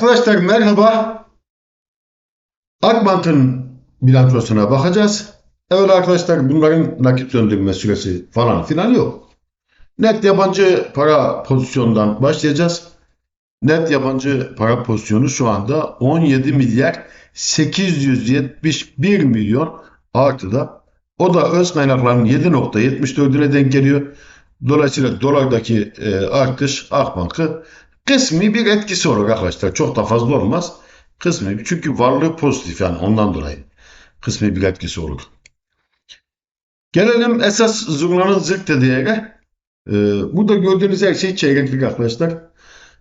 Arkadaşlar merhaba. Akbank'ın bilançosuna bakacağız. Evet arkadaşlar bunların nakit döndürme süresi falan filan yok. Net yabancı para pozisyonundan başlayacağız. Net yabancı para pozisyonu şu anda 17 milyar 871 milyon artıda. O da öz kaynakların 7.74'üne denk geliyor. Dolayısıyla dolardaki e, artış Akbank'ı kısmi bir etkisi olur arkadaşlar. Çok da fazla olmaz. Kısmi çünkü varlığı pozitif yani ondan dolayı. Kısmi bir etkisi olur. Gelelim esas zurnanın zırt dediği yere. E, burada gördüğünüz her şey çeyreklik arkadaşlar.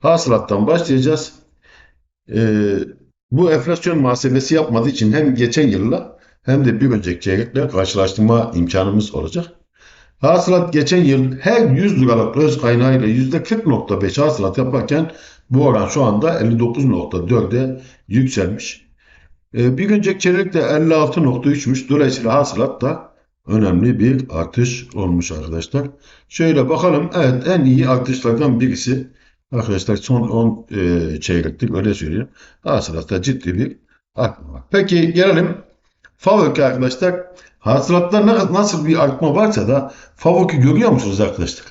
Hasılattan başlayacağız. E, bu enflasyon muhasebesi yapmadığı için hem geçen yılla hem de bir önceki çeyrekle karşılaştırma imkanımız olacak. Hasılat geçen yıl her 100 liralık öz kaynağıyla %40.5 hasılat yaparken bu oran şu anda 59.4'e yükselmiş. Ee, bir önceki çeyrekte 56.3'müş. Dolayısıyla hasılat da önemli bir artış olmuş arkadaşlar. Şöyle bakalım. Evet en iyi artışlardan birisi arkadaşlar son 10 e, çeyrektir öyle söyleyeyim. Hasılatta ciddi bir artma var. Peki gelelim Favök'e arkadaşlar. Hasılatta na- nasıl bir artma varsa da Favök'ü görüyor musunuz arkadaşlar?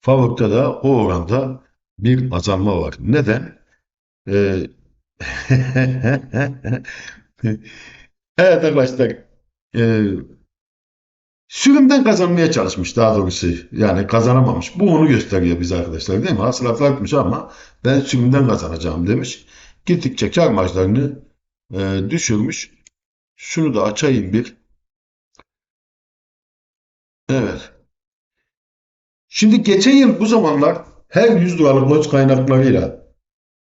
Favök'te de o oranda bir azalma var. Neden? Ee, evet arkadaşlar. Ee, sürümden kazanmaya çalışmış daha doğrusu. Yani kazanamamış. Bu onu gösteriyor bize arkadaşlar değil mi? Hasılat artmış ama ben sürümden kazanacağım demiş. Gittikçe kar marjlarını e, düşürmüş. Şunu da açayım bir. Evet. Şimdi geçen yıl bu zamanlar her 100 liralık öz kaynaklarıyla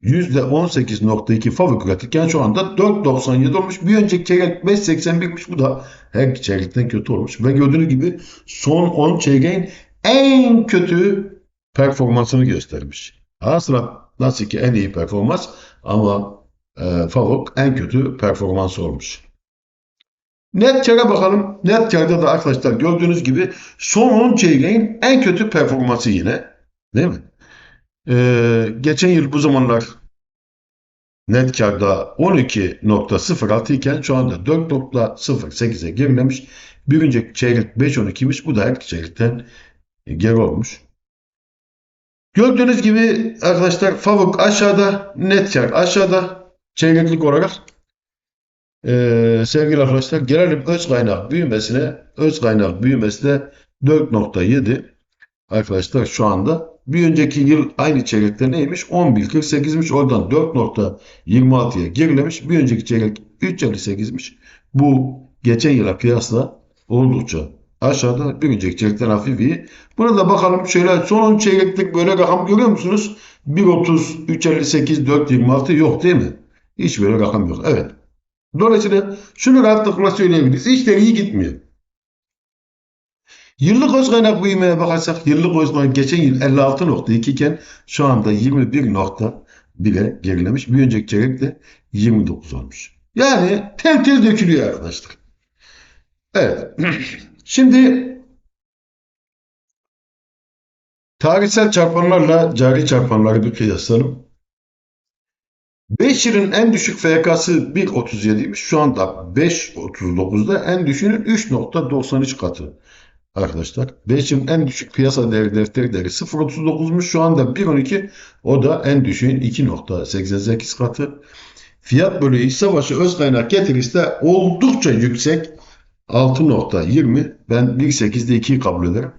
%18.2 fabrik üretirken şu anda 4.97 olmuş. Bir önceki çeyrek 5.81'miş. Bu da her çeyrekten kötü olmuş. Ve gördüğünüz gibi son 10 çeyreğin en kötü performansını göstermiş. Hasılat nasıl ki en iyi performans ama e, Favok en kötü performans olmuş. Net kâra bakalım. Net kârda da arkadaşlar gördüğünüz gibi son 10 çeyreğin en kötü performansı yine. Değil mi? Ee, geçen yıl bu zamanlar net kârda 12.06 iken şu anda 4.08'e gerilemiş. Bir önceki çeyrek 5.12'ymiş. Bu da her çeyrekten geri olmuş. Gördüğünüz gibi arkadaşlar Favuk aşağıda, net kâr aşağıda çeyreklik olarak. Ee, sevgili arkadaşlar gelelim öz kaynak büyümesine. Öz kaynak büyümesi de 4.7 arkadaşlar şu anda. Bir önceki yıl aynı çeyrekte neymiş? 11.48'miş. Oradan 4.26'ya gerilemiş. Bir önceki çeyrek 3.58'miş. Bu geçen yıla kıyasla oldukça aşağıda. Bir önceki çeyrekten hafif iyi. Buna da bakalım şöyle son 10 çeyreklik böyle rakam görüyor musunuz? 1.30, 3.58, 4.26 yok değil mi? Hiç böyle rakam yok. Evet. Dolayısıyla şunu rahatlıkla söyleyebiliriz. İşler iyi gitmiyor. Yıllık öz kaynak büyümeye bakarsak yıllık öz kaynak geçen yıl 56.2 iken şu anda 21 nokta bile gerilemiş. Bir önceki çeyrekte 29 olmuş. Yani tel tel dökülüyor arkadaşlar. Evet. Şimdi tarihsel çarpanlarla cari çarpanları bir kıyaslayalım. 5 yılın en düşük FK'sı 1.37'ymiş. Şu anda 5.39'da en düşüğünün 3.93 katı arkadaşlar. 5 yılın en düşük piyasa değeri defteri değeri 0.39'muş. Şu anda 1.12 o da en düşüğün 2.88 katı. Fiyat bölü iş savaşı öz kaynak getirisi de oldukça yüksek. 6.20 ben 1.8'de 2'yi kabul ederim.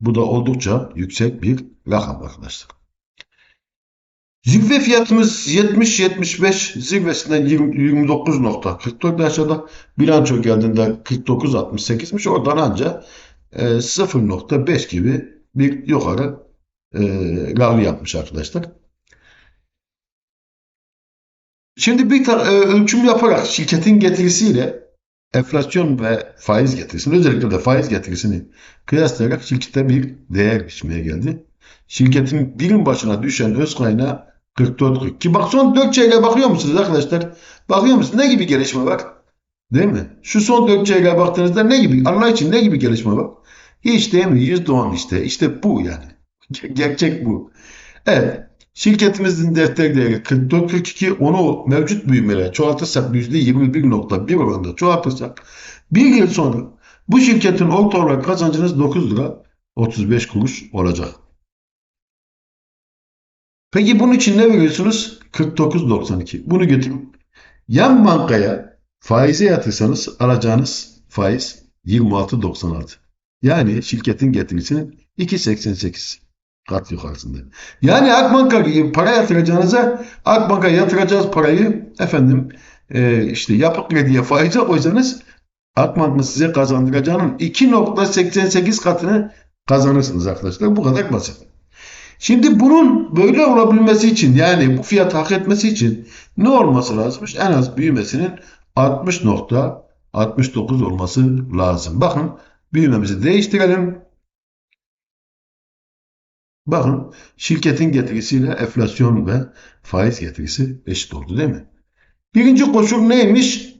Bu da oldukça yüksek bir rakam arkadaşlar. Zirve fiyatımız 70-75 zirvesinden 29.44 aşağıda bilanço geldiğinde 49.68'miş. Oradan ancak e, 0.5 gibi bir yukarı e, rally yapmış arkadaşlar. Şimdi bir e, ölçüm yaparak şirketin getirisiyle enflasyon ve faiz getirisini özellikle de faiz getirisini kıyaslayarak şirkete bir değer biçmeye geldi. Şirketin birim başına düşen öz kaynağı 44 Ki bak son 4 çeyreğe bakıyor musunuz arkadaşlar? Bakıyor musunuz? Ne gibi gelişme var? Değil mi? Şu son 4 çeyreğe baktığınızda ne gibi? Allah için ne gibi gelişme var? Hiç değil mi? %10 işte. İşte bu yani. Gerçek bu. Evet. Şirketimizin defter değeri 44.42 onu mevcut büyümeyle çoğaltırsak %21.1 oranında çoğaltırsak bir yıl sonra bu şirketin orta olarak kazancınız 9 lira 35 kuruş olacak. Peki bunun için ne veriyorsunuz? 49.92. Bunu götürün. Yan bankaya faize yatırsanız alacağınız faiz 26.96. Yani şirketin getirisinin 2.88 kat yukarısında. Yani Akbank'a para yatıracağınıza Akbank'a yatıracağız parayı efendim e, işte yapı krediye faize koysanız Akbank'ın size kazandıracağının 2.88 katını kazanırsınız arkadaşlar. Bu kadar basit. Şimdi bunun böyle olabilmesi için yani bu fiyat hak etmesi için ne olması lazımmış? En az büyümesinin 60.69 olması lazım. Bakın büyümemizi değiştirelim. Bakın şirketin getirisiyle enflasyon ve faiz getirisi eşit oldu değil mi? Birinci koşul neymiş?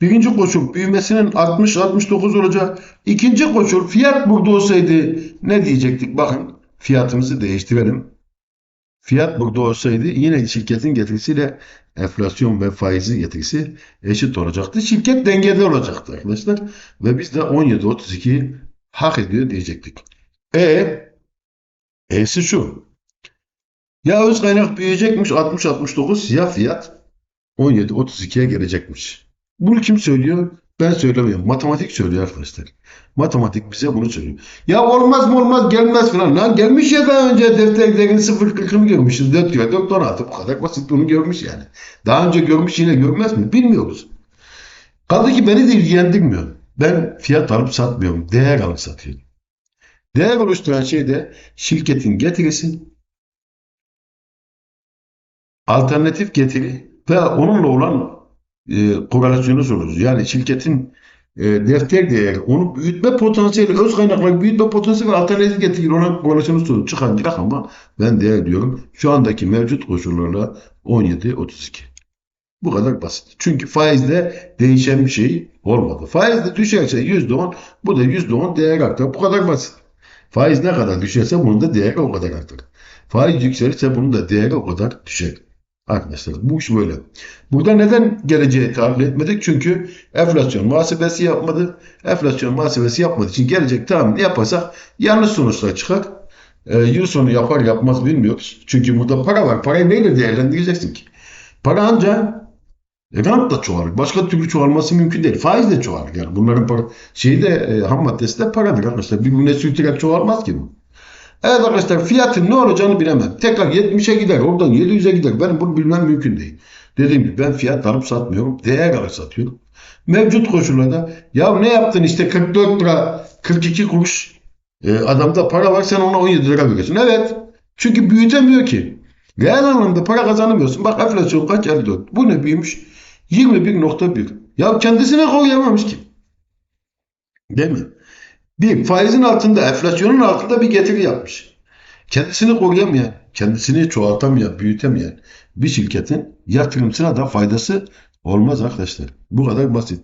Birinci koşul büyümesinin 60-69 olacak. İkinci koşul fiyat burada olsaydı ne diyecektik? Bakın fiyatımızı değiştirelim. Fiyat burada olsaydı yine şirketin getirisiyle enflasyon ve faizi getirisi eşit olacaktı. Şirket dengede olacaktı arkadaşlar. Ve biz de 17.32 hak ediyor diyecektik. E E'si şu. Ya öz kaynak büyüyecekmiş 60-69 ya fiyat 17-32'ye gelecekmiş. Bunu kim söylüyor? Ben söylemiyorum. Matematik söylüyor arkadaşlar. Matematik bize bunu söylüyor. Ya olmaz mı olmaz gelmez falan. Lan gelmiş ya daha önce defterlerin 0.40'ını görmüşüz. 4 kilo 4 donatı bu kadar basit bunu görmüş yani. Daha önce görmüş yine görmez mi? Bilmiyoruz. Kaldı ki beni de ilgilendirmiyor. Ben fiyat alıp satmıyorum. Değer alıp satıyorum. Değer oluşturan şey de şirketin getirisi, alternatif getiri ve onunla olan e, korelasyonu soruyoruz. Yani şirketin e, defter değeri, onu büyütme potansiyeli, öz kaynakları büyütme potansiyeli ve alternatif getiri olan korelasyonu soruyoruz. Çıkan rakama ben değer diyorum. Şu andaki mevcut koşullarla 17-32. Bu kadar basit. Çünkü faizde değişen bir şey olmadı. Faizde düşerse %10, bu da %10 değer artar. Bu kadar basit. Faiz ne kadar düşerse bunun da değeri o kadar artar. Faiz yükselirse bunun da değeri o kadar düşer. Arkadaşlar bu iş böyle. Burada neden geleceği tahmin etmedik? Çünkü enflasyon muhasebesi yapmadı. Enflasyon muhasebesi yapmadığı için gelecek tahmin yaparsak yanlış sonuçlar çıkar. E, yıl sonu yapar yapmaz bilmiyoruz. Çünkü burada para var. Parayı neyle değerlendireceksin ki? Para ancak rant da çoğalır. Başka türlü çoğalması mümkün değil. Faiz de çoğalır. Yani bunların para, şeyi de e, ham maddesi de paradır arkadaşlar. Birbirine sürterek çoğalmaz ki bu. Evet arkadaşlar fiyatın ne olacağını bilemem. Tekrar 70'e gider, oradan 700'e gider. Benim bunu bilmem mümkün değil. Dediğim gibi ben fiyat alıp satmıyorum. Değer alıp satıyorum. Mevcut koşullarda ya ne yaptın işte 44 lira 42 kuruş e, adamda para var sen ona 17 lira veriyorsun. Evet. Çünkü büyütemiyor ki. Reel anlamda para kazanamıyorsun. Bak enflasyon kaç 54. Bu ne büyümüş? 21.1. Ya kendisine koruyamamış ki. Değil mi? Bir, faizin altında, enflasyonun altında bir getiri yapmış. Kendisini koruyamayan, kendisini çoğaltamayan, büyütemeyen bir şirketin yatırımcısına da faydası olmaz arkadaşlar. Bu kadar basit.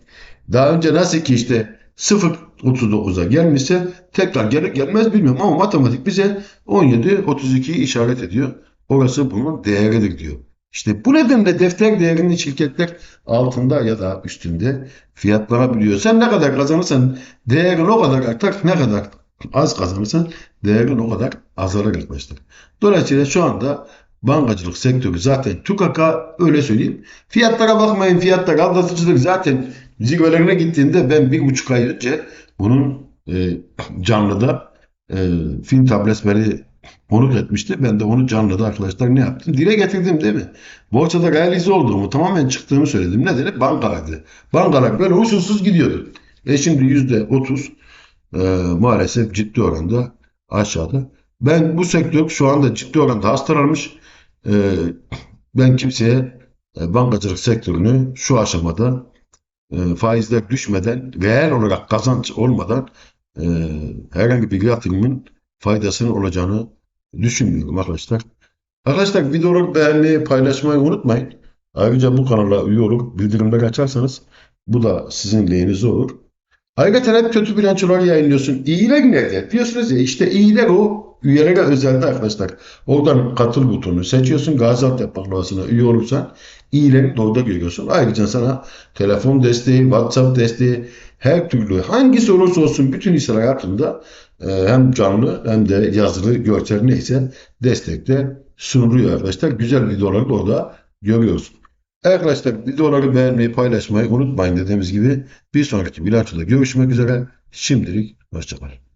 Daha önce nasıl ki işte 0.39'a gelmişse tekrar gelir gelmez bilmiyorum ama matematik bize 17.32'yi işaret ediyor. Orası bunun değeridir diyor. İşte bu nedenle defter değerinin şirketler altında ya da üstünde fiyatlanabiliyor. Sen ne kadar kazanırsan değerin o kadar artar. Ne kadar az kazanırsan değerin o kadar azalır arkadaşlar. Dolayısıyla şu anda bankacılık sektörü zaten tukaka öyle söyleyeyim. Fiyatlara bakmayın fiyatlar aldatıcıdır. Zaten zirvelerine gittiğinde ben bir buçuk ay önce bunun e, canlıda e, film tabletleri konuk etmişti. Ben de onu canlıda arkadaşlar ne yaptım? Dile getirdim değil mi? Borsada realize olduğumu tamamen çıktığımı söyledim. Nedeni bankalardı. Bankalar böyle usulsüz gidiyordu. E şimdi yüzde otuz e, maalesef ciddi oranda aşağıda. Ben bu sektör şu anda ciddi oranda hastalanmış. E, ben kimseye e, bankacılık sektörünü şu aşamada e, faizler düşmeden, reel olarak kazanç olmadan e, herhangi bir yatırımın faydasının olacağını düşünmüyorum arkadaşlar. Arkadaşlar videoları beğenmeyi, paylaşmayı unutmayın. Ayrıca bu kanala üye olup bildirimleri açarsanız bu da sizin lehinize olur. Ayrıca hep kötü bilançolar yayınlıyorsun. İyiler nerede? Diyorsunuz ya işte iyiler o Üyelere özelde arkadaşlar. Oradan katıl butonunu seçiyorsun. Gaziantep baklavasına üye olursan iyileri de orada görüyorsun. Ayrıca sana telefon desteği, WhatsApp desteği, her türlü hangisi olursa olsun bütün hisseler hakkında hem canlı hem de yazılı, görsel neyse destekte sunuluyor arkadaşlar. Güzel videoları da orada görüyorsun. Arkadaşlar videoları beğenmeyi, paylaşmayı unutmayın dediğimiz gibi bir sonraki bilançoda görüşmek üzere. Şimdilik hoşçakalın.